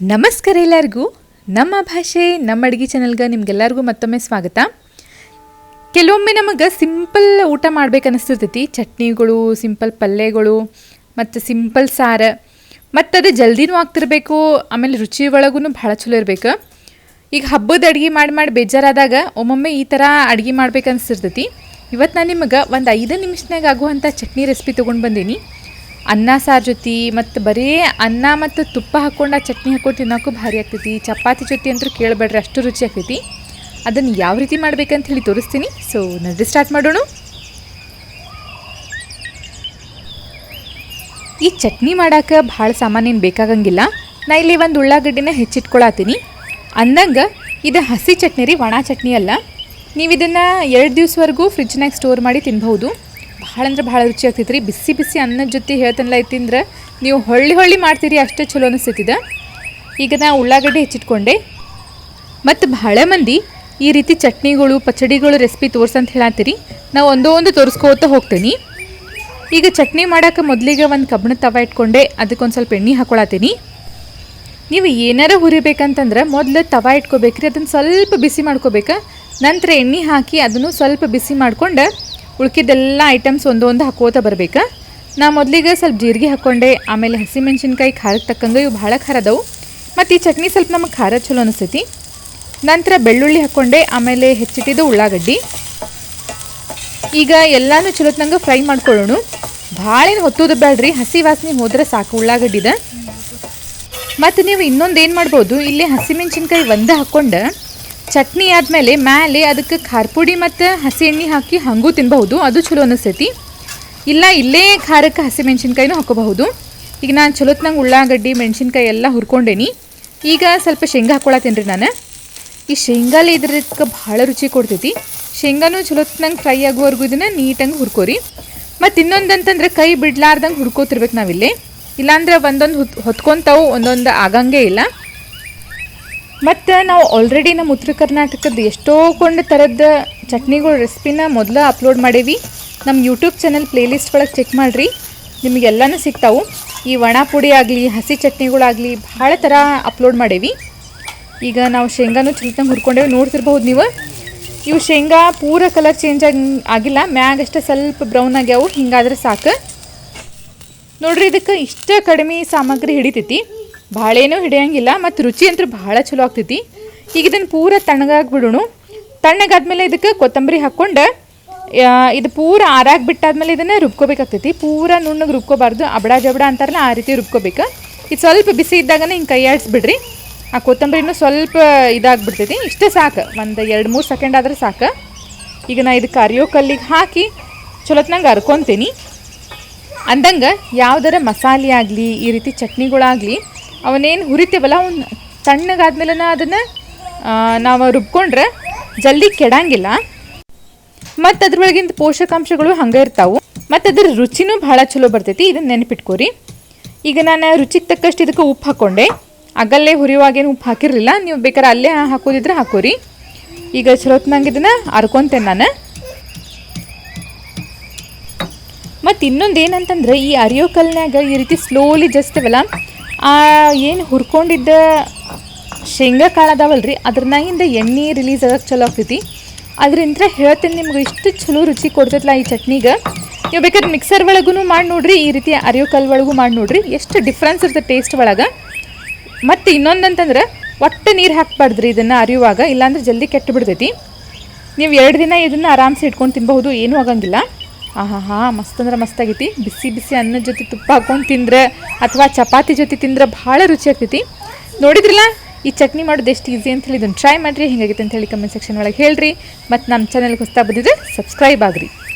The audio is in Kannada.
ನಮಸ್ಕಾರ ಎಲ್ಲರಿಗೂ. ನಮ್ಮ ಭಾಷೆ, ನಮ್ಮ ಅಡುಗೆ ಚಾನಲ್ಗೆ ನಿಮ್ಗೆಲ್ಲರಿಗೂ ಮತ್ತೊಮ್ಮೆ ಸ್ವಾಗತ. ಕೆಲವೊಮ್ಮೆ ನಮಗೆ ಸಿಂಪಲ್ ಊಟ ಮಾಡ್ಬೇಕು ಅನಿಸ್ತಿರ್ತೈತಿ ಚಟ್ನಿಗಳು ಸಿಂಪಲ್ ಪಲ್ಯಗಳು, ಮತ್ತು ಸಿಂಪಲ್ ಸಾರು. ಮತ್ತು ಅದು ಜಲ್ದಿನೂ ಆಗ್ತಿರ್ಬೇಕು, ಆಮೇಲೆ ರುಚಿ ಒಳಗೂ ಭಾಳ ಚಲೋ ಇರಬೇಕು. ಈಗ ಹಬ್ಬದ ಅಡುಗೆ ಮಾಡಿ ಮಾಡಿ ಬೇಜಾರಾದಾಗ ಒಮ್ಮೊಮ್ಮೆ ಈ ಥರ ಅಡುಗೆ ಮಾಡ್ಬೇಕು ಅನಿಸ್ತಿರ್ತೈತಿ ಇವತ್ತು ನಾನು ನಿಮಗೆ ಒಂದು ಐದು ನಿಮಿಷನಾಗ ಆಗುವಂಥ ಚಟ್ನಿ ರೆಸಿಪಿ ತೊಗೊಂಡು ಬಂದೀನಿ. ಅನ್ನ, ಸಾರು ಜೊತೆ ಮತ್ತು ಬರೀ ಅನ್ನ ಮತ್ತು ತುಪ್ಪ ಹಾಕ್ಕೊಂಡು ಚಟ್ನಿ ಹಾಕ್ಕೊಂಡು ತಿನ್ನೋಕ್ಕೂ ಭಾರಿ ಆಗ್ತೈತಿ. ಚಪಾತಿ ಜೊತೆ ಅಂತೂ ಕೇಳಬೇಡ್ರಿ, ಅಷ್ಟು ರುಚಿ ಆಗ್ತೈತಿ. ಅದನ್ನು ಯಾವ ರೀತಿ ಮಾಡ್ಬೇಕಂತ ಹೇಳಿ ತೋರಿಸ್ತೀನಿ. ಸೊ ನಡ್ರಿ ಸ್ಟಾರ್ಟ್ ಮಾಡೋಣ. ಈ ಚಟ್ನಿ ಮಾಡಕ್ಕೆ ಭಾಳ ಸಾಮಾನೇನು ಬೇಕಾಗಂಗಿಲ್ಲ. ನಾ ಇಲ್ಲಿ ಒಂದು ಉಳ್ಳಾಗಡ್ಡಿನ ಹೆಚ್ಚಿಟ್ಕೊಳತ್ತೀನಿ ಅಂದಂಗೆ ಇದು ಹಸಿ ಚಟ್ನಿ ರೀ, ಒಣ ಚಟ್ನಿ ಅಲ್ಲ. ನೀವು ಇದನ್ನು ಎರಡು ದಿವಸವರೆಗೂ ಫ್ರಿಜ್ನಾಗ ಸ್ಟೋರ್ ಮಾಡಿ ತಿನ್ಬಹುದು. ಭಾಳ ಅಂದ್ರೆ ಭಾಳ ರುಚಿ ಆಗ್ತೈತೆ ರೀ ಬಿಸಿ ಬಿಸಿ ಅನ್ನದ ಜೊತೆ ಹೇಳ್ತಾನಲ್ಲ ಐತಿಂದ್ರೆ ನೀವು ಹೊಳ್ಳಿ ಹೊಳ್ಳಿ ಮಾಡ್ತೀರಿ, ಅಷ್ಟೇ ಚಲೋ ಅನಿಸ್ತೈತಿದ ಈಗ ನಾ ಉಳ್ಳಾಗಡ್ಡೆ ಹೆಚ್ಚಿಟ್ಕೊಂಡೆ. ಮತ್ತು ಭಾಳ ಮಂದಿ ಈ ರೀತಿ ಚಟ್ನಿಗಳು, ಪಚಡಿಗಳು ರೆಸಿಪಿ ತೋರ್ಸಂತ ಹೇಳತ್ತೀರಿ. ನಾವು ಒಂದೋ ಒಂದು ತೋರಿಸ್ಕೋತ ಹೋಗ್ತೀನಿ. ಈಗ ಚಟ್ನಿ ಮಾಡೋಕೆ ಮೊದಲಿಗೆ ಒಂದು ಕಬ್ಬಣ ತವ ಇಟ್ಕೊಂಡೆ ಅದಕ್ಕೊಂದು ಸ್ವಲ್ಪ ಎಣ್ಣೆ ಹಾಕೊಳತ್ತೀನಿ. ನೀವು ಏನಾರ ಹುರಿಬೇಕಂತಂದ್ರೆ ಮೊದಲು ತವ ಇಟ್ಕೋಬೇಕ್ರಿ, ಅದನ್ನು ಸ್ವಲ್ಪ ಬಿಸಿ ಮಾಡ್ಕೋಬೇಕು. ನಂತರ ಎಣ್ಣೆ ಹಾಕಿ ಅದನ್ನು ಸ್ವಲ್ಪ ಬಿಸಿ ಮಾಡ್ಕೊಂಡು ಉಳ್ಕಿದ್ದೆಲ್ಲ ಐಟಮ್ಸ್ ಒಂದೊಂದು ಹಾಕೋತ ಬರಬೇಕು. ನಾ ಮೊದಲಿಗೆ ಸ್ವಲ್ಪ ಜೀರಿಗೆ ಹಾಕ್ಕೊಂಡೆ ಆಮೇಲೆ ಹಸಿಮೆಣ್ಸಿನ್ಕಾಯಿ ಖಾರಕ್ಕೆ ತಕ್ಕಂಗೆ ಇವು ಭಾಳ ಖಾರ ಅದಾವು. ಮತ್ತು ಈ ಚಟ್ನಿ ಸ್ವಲ್ಪ ನಮಗೆ ಖಾರ ಚಲೋ ಅನಿಸ್ತೈತಿ ನಂತರ ಬೆಳ್ಳುಳ್ಳಿ ಹಾಕ್ಕೊಂಡೆ ಆಮೇಲೆ ಹೆಚ್ಚಿಟ್ಟಿದ್ದು ಉಳ್ಳಾಗಡ್ಡಿ. ಈಗ ಎಲ್ಲಾನು ಚಲೋತ್ನಂಗೆ ಫ್ರೈ ಮಾಡ್ಕೊಳ್ಳೋಣ. ಭಾಳ ಏನು ಹೊತ್ತೋದು ಬೇಡ್ರಿ ಹಸಿ ವಾಸನೆ ಹೋದ್ರೆ ಸಾಕು ಉಳ್ಳಾಗಡ್ಡಿದ. ಮತ್ತು ನೀವು ಇನ್ನೊಂದು ಏನು ಮಾಡ್ಬೋದು, ಇಲ್ಲಿ ಹಸಿಮೆಣ್ಸಿನ್ಕಾಯಿ ಒಂದು ಹಾಕ್ಕೊಂಡು ಚಟ್ನಿ ಆದಮೇಲೆ ಮೇಲೆ ಅದಕ್ಕೆ ಖಾರ ಪುಡಿ ಮತ್ತು ಹಸಿ ಎಣ್ಣೆ ಹಾಕಿ ಹಾಗೂ ತಿನ್ಬಹುದು. ಅದು ಚಲೋ ಅನಿಸ್ತೈತಿ. ಇಲ್ಲ, ಇಲ್ಲೇ ಖಾರಕ್ಕೆ ಹಸಿ ಮೆಣಸಿನ್ಕಾಯಿನೂ ಹಾಕೋಬಹುದು ಈಗ ನಾನು ಚಲೋತ್ನಂಗೆ ಉಳ್ಳಾಗಡ್ಡಿ, ಮೆಣಸಿನ್ಕಾಯಿ ಎಲ್ಲ ಹುರ್ಕೊಂಡೇನಿ. ಈಗ ಸ್ವಲ್ಪ ಶೇಂಗಾ ಹಾಕ್ಕೊಳತ್ತೀನಿ ರೀ ನಾನು. ಈ ಶೇಂಗಾಲಿ ಇದ್ರದಕ್ಕೆ ಭಾಳ ರುಚಿ ಕೊಡ್ತೈತಿ. ಶೇಂಗಾನು ಚಲೋತ್ನಂಗೆ ಫ್ರೈ ಆಗುವವರೆಗೂ ಇದನ್ನು ನೀಟಾಗಿ ಹುರ್ಕೋರಿ. ಮತ್ತು ಇನ್ನೊಂದು ಅಂತಂದ್ರೆ ಕೈ ಬಿಡ್ಲಾರ್ದಂಗೆ ಹುರ್ಕೋತಿರ್ಬೇಕು ನಾವಿಲ್ಲಿ. ಇಲ್ಲಾಂದ್ರೆ ಒಂದೊಂದು ಹೊತ್ ಹೊತ್ಕೊತಾವು, ಒಂದೊಂದು ಆಗಂಗೆ ಇಲ್ಲ. ಮತ್ತು ನಾವು ಆಲ್ರೆಡಿ ನಮ್ಮ ಉತ್ತರ ಕರ್ನಾಟಕದ ಎಷ್ಟೋ ಕೊಂಡು ಥರದ ಚಟ್ನಿಗಳ ರೆಸಿಪಿನ ಮೊದಲು ಅಪ್ಲೋಡ್ ಮಾಡೇವಿ. ನಮ್ಮ ಯೂಟ್ಯೂಬ್ ಚಾನಲ್ ಪ್ಲೇಲಿಸ್ಟ್ ಒಳಗೆ ಚೆಕ್ ಮಾಡಿರಿ. ನಿಮಗೆಲ್ಲನೂ ಸಿಗ್ತಾವೆ. ಈ ಒಣ ಪುಡಿ ಆಗಲಿ, ಹಸಿ ಚಟ್ನಿಗಳಾಗಲಿ ಭಾಳ ಥರ ಅಪ್ಲೋಡ್ ಮಾಡೇವಿ. ಈಗ ನಾವು ಶೇಂಗಾನು ಚಲೋತಂಗೆ ಹುರ್ಕೊಂಡೇವೆ, ನೋಡ್ತಿರ್ಬಹುದು ನೀವು. ಇವು ಶೇಂಗಾ ಪೂರ ಕಲರ್ ಚೇಂಜ್ ಆಗಿ, ಆಗಿಲ್ಲ. ಮ್ಯಾಗಷ್ಟೇ ಸ್ವಲ್ಪ ಬ್ರೌನ್ ಆಗ್ಯಾವು. ಹಿಂಗಾದ್ರೆ ಸಾಕು. ನೋಡ್ರಿ, ಇದಕ್ಕೆ ಇಷ್ಟ ಕಡಿಮೆ ಸಾಮಗ್ರಿ ಹಿಡಿತೈತಿ. ಭಾಳೇನೂ ಹಿಡಿಯಂಗಿಲ್ಲ, ಮತ್ತು ರುಚಿ ಅಂತೂ ಭಾಳ ಚಲೋ ಆಗ್ತೈತಿ. ಈಗ ಇದನ್ನು ಪೂರ ತಣ್ಣಗಾಗ್ಬಿಡೋಣ. ತಣ್ಣಗಾದ್ಮೇಲೆ ಇದಕ್ಕೆ ಕೊತ್ತಂಬರಿ ಹಾಕ್ಕೊಂಡು ಇದು ಪೂರ ಆರಾಗಿ ಬಿಟ್ಟಾದ್ಮೇಲೆ ಇದನ್ನು ರುಬ್ಕೋಬೇಕಾಗ್ತೈತಿ. ಪೂರ ನುಣ್ಣಗೆ ರುಬ್ಕೋಬಾರ್ದು, ಅಬಡ ಜಬಡ ಅಂತಾರಲ್ಲ, ಆ ರೀತಿ ರುಬ್ಕೋಬೇಕು. ಇದು ಸ್ವಲ್ಪ ಬಿಸಿ ಇದ್ದಾಗನೇ ಹಿಂಗೆ ಕೈ ಆಡಿಸ್ಬಿಡ್ರಿ. ಆ ಕೊತ್ತಂಬರಿನೂ ಸ್ವಲ್ಪ ಇದಾಗ್ಬಿಡ್ತೈತಿ. ಇಷ್ಟೇ ಸಾಕು. ಒಂದು ಎರಡು ಮೂರು ಸೆಕೆಂಡ್ ಆದ್ರೆ ಸಾಕು. ಈಗ ನಾ ಇದಕ್ಕೆ ಅರಿಯೋ ಕಲ್ಲಿಗೆ ಹಾಕಿ ಚಲೋತ್ನಂಗೆ ಅರ್ಕೊತೀನಿ. ಅಂದಂಗೆ ಯಾವ್ದಾರ ಮಸಾಲೆ ಆಗಲಿ, ಈ ರೀತಿ ಚಟ್ನಿಗಳಾಗಲಿ ಅವನೇನು ಹುರಿತೇವಲ್ಲ, ಅವ್ನ ತಣ್ಣಗಾದ್ಮೇಲೆ ಅದನ್ನು ನಾವು ರುಬ್ಕೊಂಡ್ರೆ ಜಲ್ದಿ ಕೆಡಂಗಿಲ್ಲ. ಮತ್ತು ಅದ್ರೊಳಗಿಂದ ಪೋಷಕಾಂಶಗಳು ಹಂಗೆ ಇರ್ತಾವೆ. ಮತ್ತು ಅದ್ರ ರುಚಿನೂ ಭಾಳ ಚಲೋ ಬರ್ತೈತಿ ಇದನ್ನು ನೆನಪಿಟ್ಕೋರಿ. ಈಗ ನಾನು ರುಚಿಗೆ ತಕ್ಕಷ್ಟು ಇದಕ್ಕೆ ಉಪ್ಪು ಹಾಕ್ಕೊಂಡೆ ಅಗಲ್ಲೇ ಹುರಿಯುವಾಗೇನು ಉಪ್ಪು ಹಾಕಿರಲಿಲ್ಲ, ನೀವು ಬೇಕಾದ್ರೆ ಅಲ್ಲೇ ಹಾಕೋದಿದ್ರೆ ಹಾಕೋರಿ. ಈಗ ಚಲೋತ್ನಂಗೆ ಇದನ್ನು ಅರ್ಕೊತೇನೆ ನಾನು. ಮತ್ತು ಇನ್ನೊಂದು ಏನಂತಂದ್ರೆ, ಈ ಅರಿಯೋ ಕಲ್ನಾಗ ಈ ರೀತಿ ಸ್ಲೋಲಿ ಆ ಏನು ಹುರ್ಕೊಂಡಿದ್ದ ಶೇಂಗಾ ಕಾಳು ಅದಾವಲ್ಲ ರೀ ಅದ್ರನಾಗಿಂದ ಎಣ್ಣೆ ರಿಲೀಸ್ ಆಗಕ್ಕೆ ಚಲೋ ಆಗ್ತೈತಿ. ಅದರಿಂದ ಹೇಳ್ತೀನಿ ನಿಮ್ಗೆ ಇಷ್ಟು ಚಲೋ ರುಚಿ ಕೊಡ್ತೈತಲ್ಲ ಈ ಚಟ್ನಿಗೆ. ನೀವು ಬೇಕಾದ್ರೆ ಮಿಕ್ಸರ್ ಒಳಗೂ ಮಾಡಿ ನೋಡ್ರಿ, ಈ ರೀತಿ ಅರಿಯೋ ಕಲ್ ಒಳಗೂ ಮಾಡಿ ನೋಡ್ರಿ. ಎಷ್ಟು ಡಿಫ್ರೆನ್ಸ್ ಇರ್ತದೆ ಟೇಸ್ಟ್ ಒಳಗೆ. ಮತ್ತು ಇನ್ನೊಂದಂತಂದ್ರೆ, ಒಟ್ಟು ನೀರು ಹಾಕ್ಬಾರ್ದು ರೀ ಇದನ್ನು ಅರಿಯುವಾಗ, ಇಲ್ಲಾಂದ್ರೆ ಜಲ್ದಿ ಕೆಟ್ಟು ಬಿಡ್ತೈತಿ ನೀವು ಎರಡು ದಿನ ಇದನ್ನು ಆರಾಮ್ಸೆ ಇಟ್ಕೊಂಡು ತಿನ್ಬಹುದು, ಏನೂ ಆಗಂಗಿಲ್ಲ. ಆಹಾ ಹಾ ಮಸ್ತ್ ಅಂದ್ರೆ ಮಸ್ತ್ ಆಗೈತಿ. ಬಿಸಿ ಬಿಸಿ ಅನ್ನದ ಜೊತೆ ತುಪ್ಪ ಹಾಕೊಂಡು ತಿಂದ್ರೆ ಅಥವಾ ಚಪಾತಿ ಜೊತೆ ತಿಂದ್ರೆ ಭಾಳ ರುಚಿ ಆಗ್ತೈತಿ. ನೋಡಿದ್ರಲ್ಲ? ಈ ಚಟ್ನಿ ಮಾಡೋದು ಎಷ್ಟು ಈಸಿ ಅಂತ ಹೇಳಿ ಇದನ್ನು ಟ್ರೈ ಮಾಡಿರಿ. ಹಿಂಗಾಗಿತ್ತು ಅಂತ ಹೇಳಿ ಕಮೆಂಟ್ ಸೆಕ್ಷನ್ ಒಳಗೆ ಹೇಳ್ರಿ. ಮತ್ತು ನಮ್ಮ ಚಾನಲ್ಗೆ ಹೊಸ್ತಾ ಬಂದಿದ್ರೆ ಸಬ್ಸ್ಕ್ರೈಬ್ ಆಗ್ರಿ.